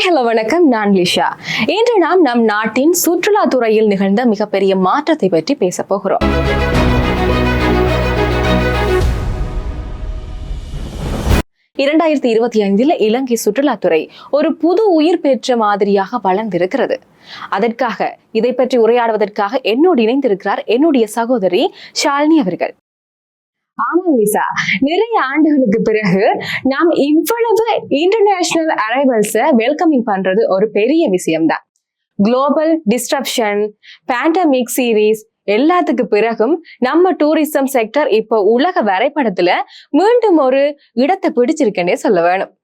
Hi hello வணக்கம். நான் லிஷா. இன்று நாம் நம் நாட்டின் சுற்றுலா துறையில் நிகழ்ந்த மிகப்பெரிய மாற்றத்தை பற்றி பேச போகிறோம். இரண்டாயிரத்தி இருபத்தி ஐந்தில் இலங்கை சுற்றுலாத்துறை ஒரு புது உயிர் பெற்ற மாதிரியாக வளர்ந்திருக்கிறது. அதற்காக இதை பற்றி உரையாடுவதற்காக என்னோடு இணைந்திருக்கிறார் என்னுடைய சகோதரி ஷாலினி அவர்கள். ஆமாம் லிசா. நிறைய ஆண்டுகளுக்கு பிறகு நாம் இவ்வளவு இன்டர்நேஷனல் அரைவல்ஸை வெல்கமிங் பண்றது ஒரு பெரிய விஷயம்தான். குளோபல் டிஸ்ட்ரப்ஷன் பேண்டமிக் சீரீஸ் எல்லாத்துக்கு பிறகும் நம்ம டூரிசம் செக்டர் இப்போ உலக வரைபடத்துல மீண்டும் ஒரு இடத்தை பிடிச்சிருக்கேன்னே சொல்ல வேணும்.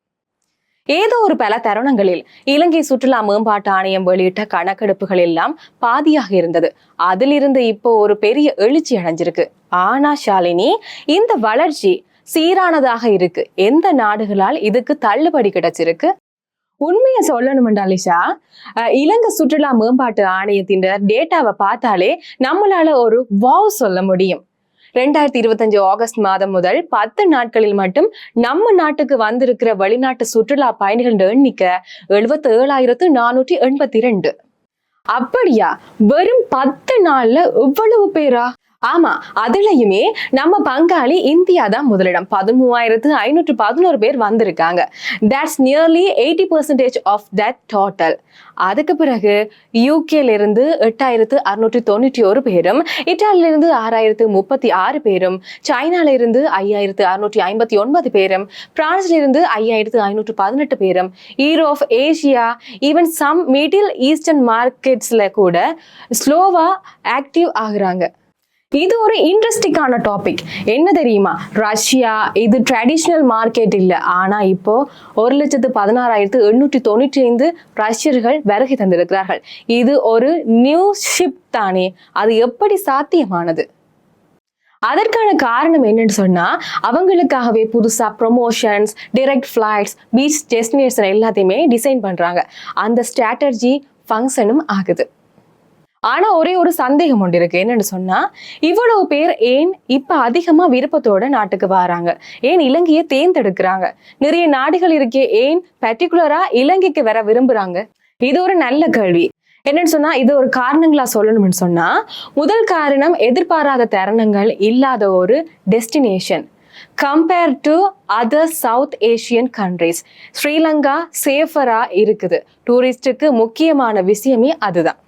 ஏதோ ஒரு பல தருணங்களில் இலங்கை சுற்றுலா மேம்பாட்டு ஆணையம் வெளியிட்ட கணக்கெடுப்புகள் எல்லாம் பாதியாக இருந்தது. அதிலிருந்து இப்போ ஒரு பெரிய எழுச்சி அடைஞ்சிருக்கு. ஆனா ஷாலினி இந்த வளர்ச்சி சீரானதாக இருக்கு. எந்த நாடுகளால் இதுக்கு தள்ளுபடி கிடைச்சிருக்கு? உண்மையை சொல்லணும்டா லிஷா அஹ் இலங்கை சுற்றுலா மேம்பாட்டு ஆணையத்தின் டேட்டாவை பார்த்தாலே நம்மளால ஒரு வாவ் சொல்ல முடியும். ரெண்டாயிரத்தி இருபத்தஞ்சு ஆகஸ்ட் மாதம் முதல் பத்து நாட்களில் மட்டும் நம்ம நாட்டுக்கு வந்திருக்கிற வெளிநாட்டு சுற்றுலா பயணிகளின் எண்ணிக்கை எழுபத்தி ஏழாயிரத்து நானூற்றி எண்பத்தி ரெண்டு. அப்படியா? வெறும் பத்து நாள்ல இவ்வளவு பேரா? ஆமா அதுலயுமே நம்ம பங்காளி இந்தியா தான் முதலிடம். பதிமூவாயிரத்து ஐநூற்று பதினோரு பேர் வந்திருக்காங்க. That's nearly eighty percentage of that total அதுக்கு பிறகு யூகேலிருந்து எட்டாயிரத்து அறுநூற்றி தொண்ணூற்றி ஒரு பேரும் இட்டாலியில இருந்து ஆறாயிரத்து முப்பத்தி ஆறு பேரும் சைனாலிருந்து ஐயாயிரத்து அறுநூற்றி ஐம்பத்தி ஒன்பது பேரும் பிரான்ஸ்லிருந்து ஐயாயிரத்து ஐநூற்று பதினெட்டு பேரும் Europe Asia even some middle eastern மார்க்கெட்ஸில் கூட ஸ்லோவாக ஆக்டிவ் ஆகுறாங்க. இது ஒரு இன்ட்ரெஸ்டிங்கான டாபிக் என்ன தெரியுமா? ரஷ்யா இது ட்ரெடிஷ்னல் மார்க்கெட் இல்லை. ஆனா இப்போ ஒரு லட்சத்து பதினாறாயிரத்து எண்ணூற்றி தொண்ணூற்றி ஐந்து ரஷ்யர்கள் வருகை தந்திருக்கிறார்கள். இது ஒரு நியூ ஷிப் தானே. அது எப்படி சாத்தியமானது? அதற்கான காரணம் என்னன்னு சொன்னா அவங்களுக்காகவே புதுசா promotions direct flights beach destination எல்லாத்தையுமே டிசைன் பண்றாங்க. அந்த ஸ்ட்ராட்டஜி ஃபங்க்ஷனும் ஆகுது. ஆனா ஒரே ஒரு சந்தேகம் ஒன்று இருக்கு. என்னன்னு சொன்னா இவ்வளவு பேர் ஏன் இப்ப அதிகமா விருப்பத்தோட நாட்டுக்கு வராங்க? ஏன் இலங்கையை தேர்ந்தெடுக்கிறாங்க? நிறைய நாடுகள் இருக்கே ஏன் பர்டிகுலரா இலங்கைக்கு வர விரும்புறாங்க? இது ஒரு நல்ல கேள்வி. என்னன்னு சொன்னா இது ஒரு காரணங்களா சொல்லணும்னு சொன்னா முதல் காரணம் எதிர்பாராத தருணங்கள் இல்லாத ஒரு destination compare to other south Asian countries Sri Lanka சேஃபரா இருக்குது. டூரிஸ்டுக்கு முக்கியமான விஷயமே அதுதான்.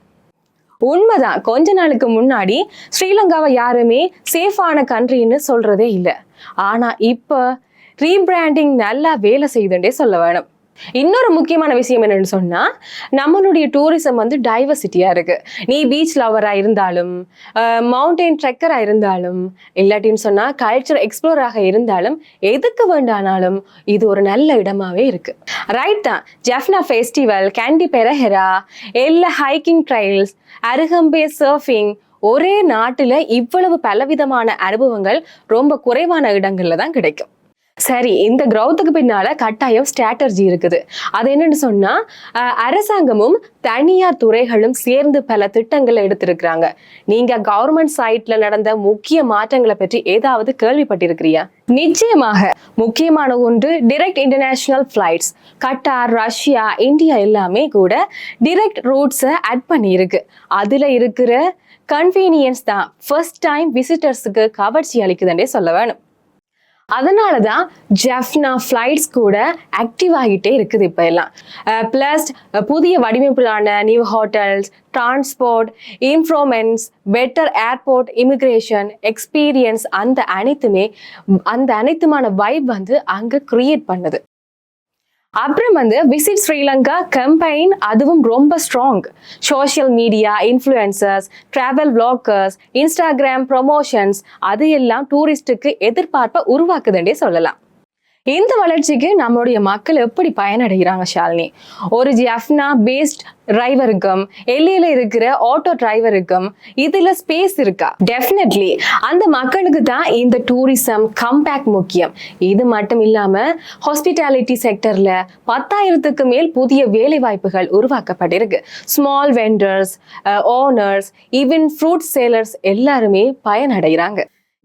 உண்மைதான். கொஞ்ச நாளுக்கு முன்னாடி ஸ்ரீலங்காவை யாருமே சேஃபான கண்ட்ரின்னு சொல்றதே இல்லை. ஆனா இப்போ ரீபிராண்டிங் நல்லா வேலை செய்துட்டே சொல்ல வேணும். இன்னொரு முக்கியமான விஷயம் என்னன்னு சொன்னா நம்மளுடைய டூரிசம் வந்து டைவர்சிட்டியா இருக்கு. நீ பீச் லவரா இருந்தாலும் மவுண்டெயின் ட்ரெக்கராக இருந்தாலும் இல்லாட்டின்னு சொன்னா கல்ச்சர் எக்ஸ்ப்ளோராக இருந்தாலும் எதுக்கு வேண்டானாலும் இது ஒரு நல்ல இடமாவே இருக்கு. ரைட் தான். ஜெஃப்னா ஃபெஸ்டிவல் கேண்டி பெரஹெரா எல்லா ஹைக்கிங் ட்ரைல்ஸ் அருகம்பே சர்ஃபிங் ஒரே நாட்டுல இவ்வளவு பலவிதமான அனுபவங்கள் ரொம்ப குறைவான இடங்களில் தான் கிடைக்கும். சரி இந்த கிரௌத்துக்கு பின்னால கட்டாயம் ஸ்ட்ராட்டர்ஜி இருக்குது. அது என்னன்னு சொன்னா அரசாங்கமும் தனியார் துறைகளும் சேர்ந்து பல திட்டங்களை எடுத்திருக்கிறாங்க. நீங்க கவர்மெண்ட் சைட்ல நடந்த முக்கிய மாற்றங்களை பற்றி ஏதாவது கேள்விப்பட்டிருக்கிறியா? நிச்சயமாக. முக்கியமான ஒன்று direct international flights Qatar Russia India எல்லாமே கூட டிரெக்ட் ரூட்ஸை ஆட் பண்ணியிருக்கு. அதில் இருக்கிற கன்வீனியன்ஸ் தான். ஃபர்ஸ்ட் டைம் விசிட்டர்ஸுக்கு கவர்ச்சி அளிக்குதுன்றே சொல்ல வேணும். அதனால தான் ஜெஃப்னா ஃப்ளைட்ஸ் கூட ஆக்டிவ் ஆகிட்டே இருக்குது இப்போ எல்லாம். ப்ளஸ் புதிய வடிவமைப்பிலான new hotels transport improvements better airport immigration experience அந்த அனைத்துமே அந்த அனைத்துமான வைப் வந்து அங்கே க்ரியேட் பண்ணுது. அப்புறம் வந்து விசிட் ஸ்ரீலங்கா கம்பைன் அதுவும் ரொம்ப strong social media influencers travel vloggers Instagram promotions அது எல்லாம் டூரிஸ்ட்டுக்கு எதிர்பார்ப்பை உருவாக்குதுன்றே சொல்லலாம். இந்த வளர்ச்சிக்கு நம்மளுடைய மக்கள் எப்படி பயனடைகிறாங்க ஷாலினி? ஒரு ஜெஃப்னா பேஸ்ட் டிரைவருக்கும் எல்லையில இருக்கிற ஆட்டோ டிரைவருக்கும் இதுல ஸ்பேஸ் இருக்கா? டெஃபினெட்லி அந்த மக்களுக்கு தான் இந்த டூரிசம் கம்பேக் முக்கியம். இது மட்டும் இல்லாம ஹாஸ்பிட்டாலிட்டி செக்டர்ல பத்தாயிரத்துக்கு மேல் புதிய வேலை வாய்ப்புகள் உருவாக்கப்பட்டிருக்கு small vendors owners even fruit sellers எல்லாருமே பயனடைகிறாங்க.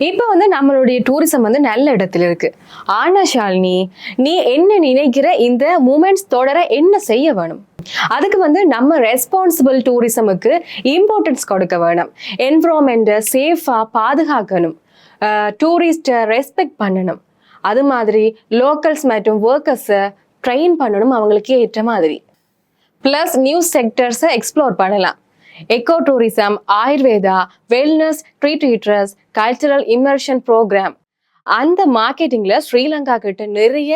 இப்போ வந்து நம்மளுடைய டூரிசம் வந்து நல்ல இடத்துல இருக்கு. ஆனா ஷாலினி நீ என்ன நினைக்கிற? இந்த மூமெண்ட்ஸ் தொடர என்ன செய்ய வேணும்? அதுக்கு வந்து நம்ம ரெஸ்பான்சிபிள் டூரிசமுக்கு இம்பார்ட்டன்ஸ் கொடுக்க வேணும். என்விரான்மெண்ட்டை சேஃபாக பாதுகாக்கணும். டூரிஸ்ட்டை ரெஸ்பெக்ட் பண்ணணும். அது மாதிரி லோக்கல்ஸ் மற்றும் ஒர்க்கர்ஸை ட்ரெயின் பண்ணணும் அவங்களுக்கு ஏற்ற மாதிரி. ப்ளஸ் நியூஸ் செக்டர்ஸை எக்ஸ்ப்ளோர் பண்ணலாம். Eco tourism Ayurveda wellness retreats cultural immersion program அந்த மார்க்கெட்டிங்ல ஸ்ரீலங்கா கிட்ட நிறைய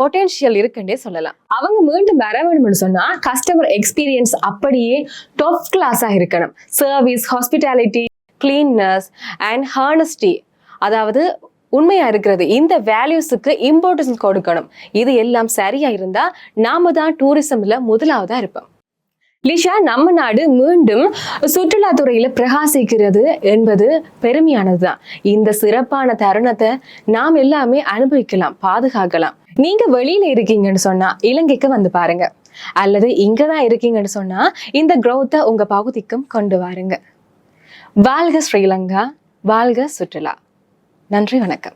பொட்டென்ஷியல் இருக்குன்னே சொல்லலாம். அவங்க மீண்டும் வர வேணும்னு சொன்னா கஸ்டமர் எக்ஸ்பீரியன்ஸ் அப்படியே டாப் கிளாஸா இருக்கணும். Service hospitality cleanness and honesty அதாவது உண்மையா இருக்கிறது. இந்த வேல்யூஸுக்கு இம்பார்ட்டன்ஸ் கொடுக்கணும். இது எல்லாம் சரியா இருந்தா நாம தான் டூரிசம்ல முதலாவதா இருப்போம். லிஷா நம்ம நாடு மீண்டும் சுற்றுலாத்துறையில பிரகாசிக்கிறது என்பது பெருமையானதுதான். இந்த சிறப்பான தருணத்தை நாம் எல்லாமே அனுபவிக்கலாம் பாதுகாக்கலாம். நீங்க வெளியில இருக்கீங்கன்னு சொன்னா இலங்கைக்கு வந்து பாருங்க. அல்லது இங்கதான் இருக்கீங்கன்னு சொன்னா இந்த க்ரௌத்தை உங்க பகுதிக்கும் கொண்டு வாருங்க. வாழ்க ஸ்ரீலங்கா வாழ்க சுற்றுலா. நன்றி வணக்கம்.